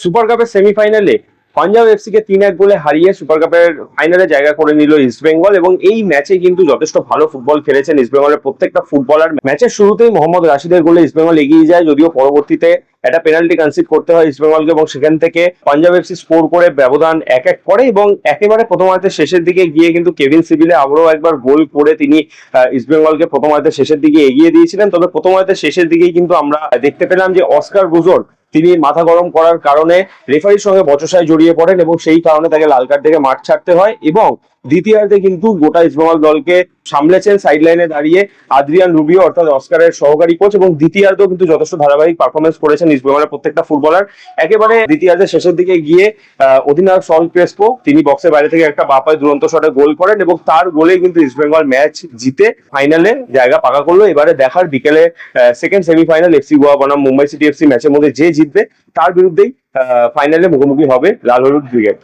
Super কাপের সেমিফাইনালে Punjab FC কে তিন এক গোলে হারিয়ে সুপার কাপের ফাইনালে জায়গা করে নিল ইস্ট বেঙ্গল এবং এই ম্যাচে কিন্তু যথেষ্ট ভালো ফুটবল খেলেছেন ইস্ট বেঙ্গলের প্রত্যেকটা ফুটবলার ম্যাচের শুরুতেই মোহাম্মদ রাশিদের গোলে ইস্ট বেঙ্গল এগিয়ে যায় যদিও পরবর্তীতে একটা পেনাল্টি কনসিড করতে হয় ইস্ট বেঙ্গলকে এবং সেখান থেকে পাঞ্জাব এফসি স্কোর করে ব্যবধান এক এক করে এবং একেবারে প্রথমার্ধের শেষের দিকে গিয়ে কিন্তু কেভিন সিভিলে আবারও একবার গোল করে তিনি আহ, ইস্ট বেঙ্গলকে প্রথমার্ধের শেষের দিকে এগিয়ে দিয়েছিলেন। তবে প্রথমার্ধের শেষের দিকেই কিন্তু আমরা দেখতে পেলাম যে অস্কার গুজর তিনি মাথা গরম করার কারণে রেফারির সঙ্গে বচসায় জড়িয়ে পড়েন এবং সেই কারণে তাকে লাল কার্ড থেকে মাঠ ছাড়তে হয় এবং দ্বিতীয়ার্ধে কিন্তু গোটা ইস্টবেঙ্গল দলকে সামলেছেন সাইড লাইনে দাঁড়িয়ে আদ্রিয়ান রুবিও অর্থাৎ অস্কারের সহকারী কোচ এবং দ্বিতীয়ার্ধেও কিন্তু যথেষ্ট ধারাবাহিক পারফরমেন্স করেছেন ইস্টবেঙ্গলের প্রত্যেকটা ফুটবলার একেবারে দ্বিতীয়ার্ধের শেষের দিকে গিয়ে অধিনায়ক সল ক্রেসপো, তিনি বক্সের বাইরে থেকে একটা বাপায় দুরন্ত শটে গোল করেন এবং তার গোলে কিন্তু ইস্টবেঙ্গল ম্যাচ জিতে ফাইনালে জায়গা পাকা করল। এবারে দেখার বিকেলে সেকেন্ড সেমিফাইনাল এফসি গোয়া বনাম মুম্বাই সিটি এফসি ম্যাচের মধ্যে যে জিতবে, তার বিরুদ্ধেই ফাইনালে মুখোমুখি হবে লাল হলুদ ব্রিগেড।